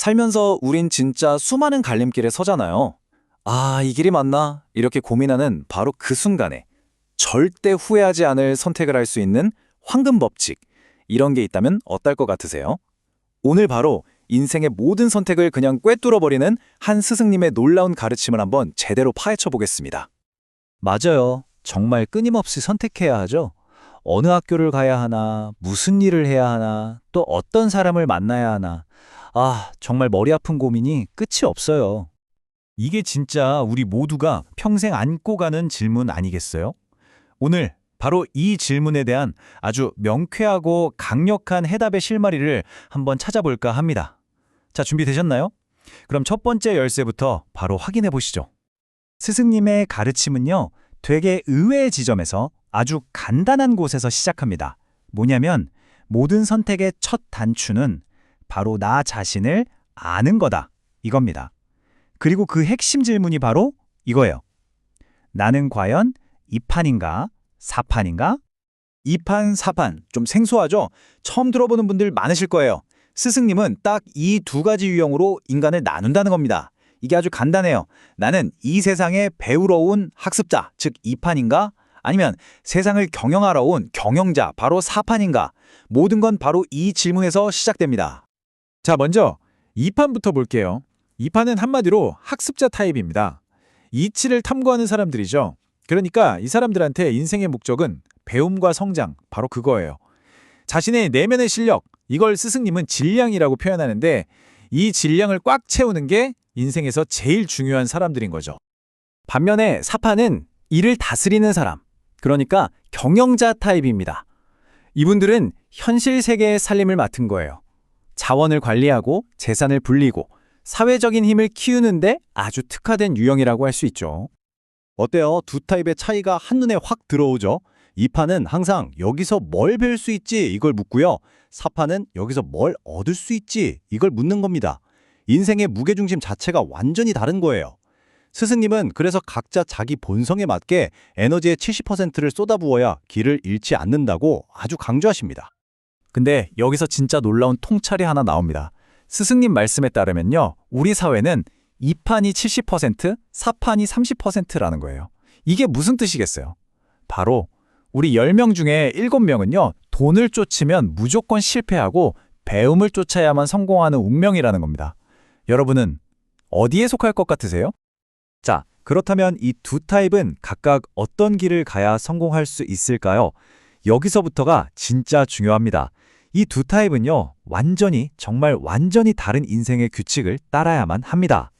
살면서 우린 진짜 수많은 갈림길에 서잖아요. 아, 이 길이 맞나? 이렇게 고민하는 바로 그 순간에 절대 후회하지 않을 선택을 할 수 있는 황금 법칙. 이런 게 있다면 어떨 것 같으세요? 오늘 바로 인생의 모든 선택을 그냥 꿰뚫어버리는 한 스승님의 놀라운 가르침을 한번 제대로 파헤쳐 보겠습니다. 맞아요. 정말 끊임없이 선택해야 하죠. 어느 학교를 가야 하나, 무슨 일을 해야 하나, 또 어떤 사람을 만나야 하나. 아, 정말 머리 아픈 고민이 끝이 없어요. 이게 진짜 우리 모두가 평생 안고 가는 질문 아니겠어요? 오늘 바로 이 질문에 대한 아주 명쾌하고 강력한 해답의 실마리를 한번 찾아볼까 합니다. 자, 준비되셨나요? 그럼 첫 번째 열쇠부터 바로 확인해 보시죠. 스승님의 가르침은요, 되게 의외의 지점에서 아주 간단한 곳에서 시작합니다. 뭐냐면, 모든 선택의 첫 단추는 바로 나 자신을 아는 거다. 이겁니다. 그리고 그 핵심 질문이 바로 이거예요. 나는 과연 이판인가사판인가 이판사판 좀 생소하죠? 처음 들어보는 분들 많으실 거예요. 스승님은 딱 이 두 가지 유형으로 인간을 나눈다는 겁니다. 이게 아주 간단해요. 나는 이 세상에 배우러 온 학습자, 즉 이판인가? 아니면 세상을 경영하러 온 경영자, 바로 사판인가? 모든 건 바로 이 질문에서 시작됩니다. 자, 먼저 2판부터 볼게요. 2판은 한마디로 학습자 타입입니다. 이치를 탐구하는 사람들이죠. 그러니까 이 사람들한테 인생의 목적은 배움과 성장, 바로 그거예요. 자신의 내면의 실력, 이걸 스승님은 질량이라고 표현하는데 이 질량을 꽉 채우는 게 인생에서 제일 중요한 사람들인 거죠. 반면에 사판은 일을 다스리는 사람, 그러니까 경영자 타입입니다. 이분들은 현실 세계의 살림을 맡은 거예요. 자원을 관리하고 재산을 불리고 사회적인 힘을 키우는데 아주 특화된 유형이라고 할 수 있죠. 어때요? 두 타입의 차이가 한눈에 확 들어오죠? 2판은 항상 여기서 뭘 배울 수 있지 이걸 묻고요. 4판은 여기서 뭘 얻을 수 있지 이걸 묻는 겁니다. 인생의 무게중심 자체가 완전히 다른 거예요. 스승님은 그래서 각자 자기 본성에 맞게 에너지의 70%를 쏟아부어야 길을 잃지 않는다고 아주 강조하십니다. 근데 여기서 진짜 놀라운 통찰이 하나 나옵니다. 스승님 말씀에 따르면요. 우리 사회는 2판이 70%, 4판이 30%라는 거예요. 이게 무슨 뜻이겠어요? 바로 우리 10명 중에 7명은요. 돈을 쫓으면 무조건 실패하고 배움을 쫓아야만 성공하는 운명이라는 겁니다. 여러분은 어디에 속할 것 같으세요? 자, 그렇다면 이 두 타입은 각각 어떤 길을 가야 성공할 수 있을까요? 여기서부터가 진짜 중요합니다. 이 두 타입은요, 완전히, 정말 완전히 다른 인생의 규칙을 따라야만 합니다.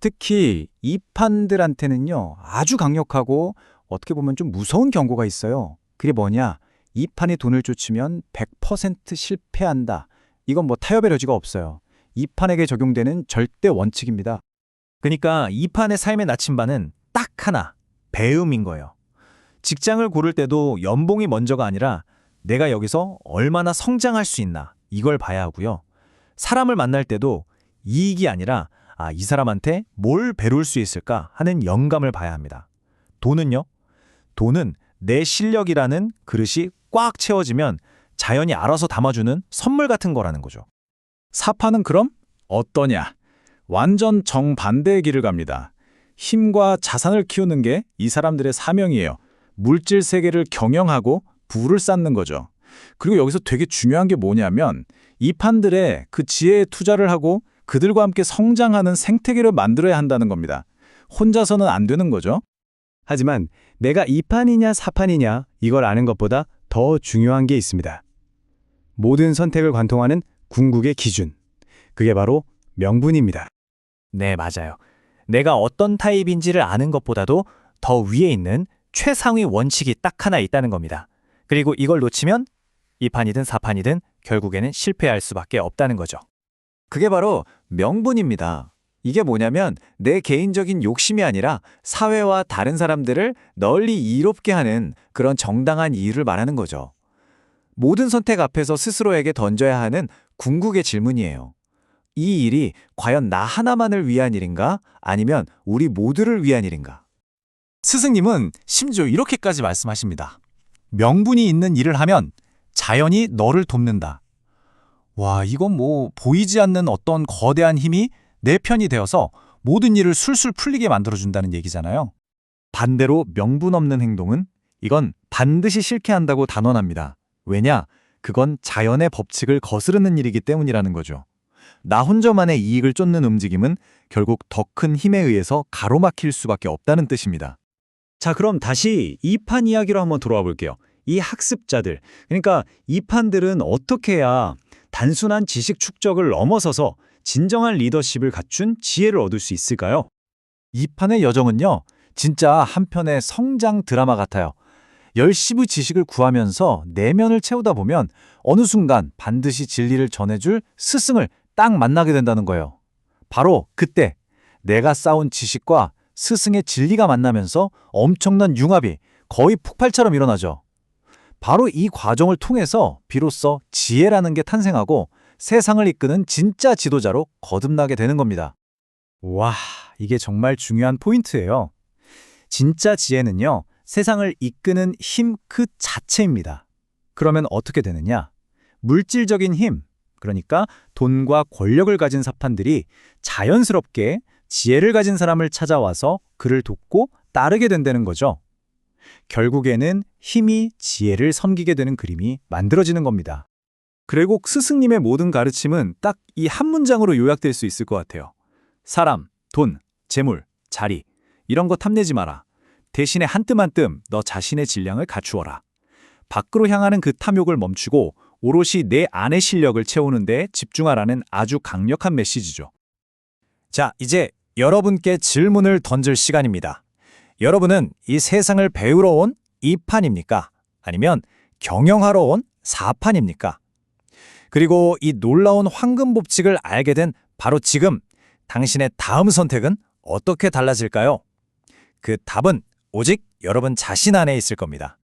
특히 이 판들한테는요 아주 강력하고 어떻게 보면 좀 무서운 경고가 있어요. 그게 뭐냐? 이 판이 돈을 쫓으면 100% 실패한다. 이건 뭐 타협의 여지가 없어요. 이 판에게 적용되는 절대 원칙입니다. 그러니까 이 판의 삶의 나침반은 딱 하나, 배움인 거예요. 직장을 고를 때도 연봉이 먼저가 아니라 내가 여기서 얼마나 성장할 수 있나 이걸 봐야 하고요. 사람을 만날 때도 이익이 아니라 아, 이 사람한테 뭘 배울 수 있을까 하는 영감을 봐야 합니다. 돈은요? 돈은 내 실력이라는 그릇이 꽉 채워지면 자연이 알아서 담아주는 선물 같은 거라는 거죠. 사파는 그럼 어떠냐? 완전 정반대의 길을 갑니다. 힘과 자산을 키우는 게 이 사람들의 사명이에요. 물질 세계를 경영하고 부를 쌓는 거죠. 그리고 여기서 되게 중요한 게 뭐냐면 이 판들의 그 지혜에 투자를 하고 그들과 함께 성장하는 생태계를 만들어야 한다는 겁니다. 혼자서는 안 되는 거죠. 하지만 내가 2판이냐 4판이냐 이걸 아는 것보다 더 중요한 게 있습니다. 모든 선택을 관통하는 궁극의 기준. 그게 바로 명분입니다. 네, 맞아요. 내가 어떤 타입인지를 아는 것보다도 더 위에 있는 최상위 원칙이 딱 하나 있다는 겁니다. 그리고 이걸 놓치면 이판이든사판이든 결국에는 실패할 수밖에 없다는 거죠. 그게 바로 명분입니다. 이게 뭐냐면 내 개인적인 욕심이 아니라 사회와 다른 사람들을 널리 이롭게 하는 그런 정당한 이유를 말하는 거죠. 모든 선택 앞에서 스스로에게 던져야 하는 궁극의 질문이에요. 이 일이 과연 나 하나만을 위한 일인가? 아니면 우리 모두를 위한 일인가? 스승님은 심지어 이렇게까지 말씀하십니다. 명분이 있는 일을 하면 자연이 너를 돕는다. 와, 이건 뭐 보이지 않는 어떤 거대한 힘이 내 편이 되어서 모든 일을 술술 풀리게 만들어준다는 얘기잖아요. 반대로 명분 없는 행동은 이건 반드시 싫게 한다고 단언합니다. 왜냐? 그건 자연의 법칙을 거스르는 일이기 때문이라는 거죠. 나 혼자만의 이익을 쫓는 움직임은 결국 더 큰 힘에 의해서 가로막힐 수밖에 없다는 뜻입니다. 자, 그럼 다시 이판 이야기로 한번 돌아와 볼게요. 이 학습자들, 그러니까 이 판들은 어떻게 해야 단순한 지식 축적을 넘어서서 진정한 리더십을 갖춘 지혜를 얻을 수 있을까요? 이 판의 여정은요, 진짜 한편의 성장 드라마 같아요. 열심히 지식을 구하면서 내면을 채우다 보면 어느 순간 반드시 진리를 전해줄 스승을 딱 만나게 된다는 거예요. 바로 그때 내가 쌓은 지식과 스승의 진리가 만나면서 엄청난 융합이 거의 폭발처럼 일어나죠. 바로 이 과정을 통해서 비로소 지혜라는 게 탄생하고 세상을 이끄는 진짜 지도자로 거듭나게 되는 겁니다. 와, 이게 정말 중요한 포인트예요. 진짜 지혜는요, 세상을 이끄는 힘 그 자체입니다. 그러면 어떻게 되느냐? 물질적인 힘, 그러니까 돈과 권력을 가진 사판들이 자연스럽게 지혜를 가진 사람을 찾아와서 그를 돕고 따르게 된다는 거죠. 결국에는 힘이 지혜를 섬기게 되는 그림이 만들어지는 겁니다. 그리고 스승님의 모든 가르침은 딱 이 한 문장으로 요약될 수 있을 것 같아요. 사람, 돈, 재물, 자리 이런 거 탐내지 마라. 대신에 한뜸 한뜸 너 자신의 질량을 갖추어라. 밖으로 향하는 그 탐욕을 멈추고 오롯이 내 안의 실력을 채우는 데 집중하라는 아주 강력한 메시지죠. 자, 이제 여러분께 질문을 던질 시간입니다. 여러분은 이 세상을 배우러 온 2판입니까? 아니면 경영하러 온 4판입니까? 그리고 이 놀라운 황금 법칙을 알게 된 바로 지금 당신의 다음 선택은 어떻게 달라질까요? 그 답은 오직 여러분 자신 안에 있을 겁니다.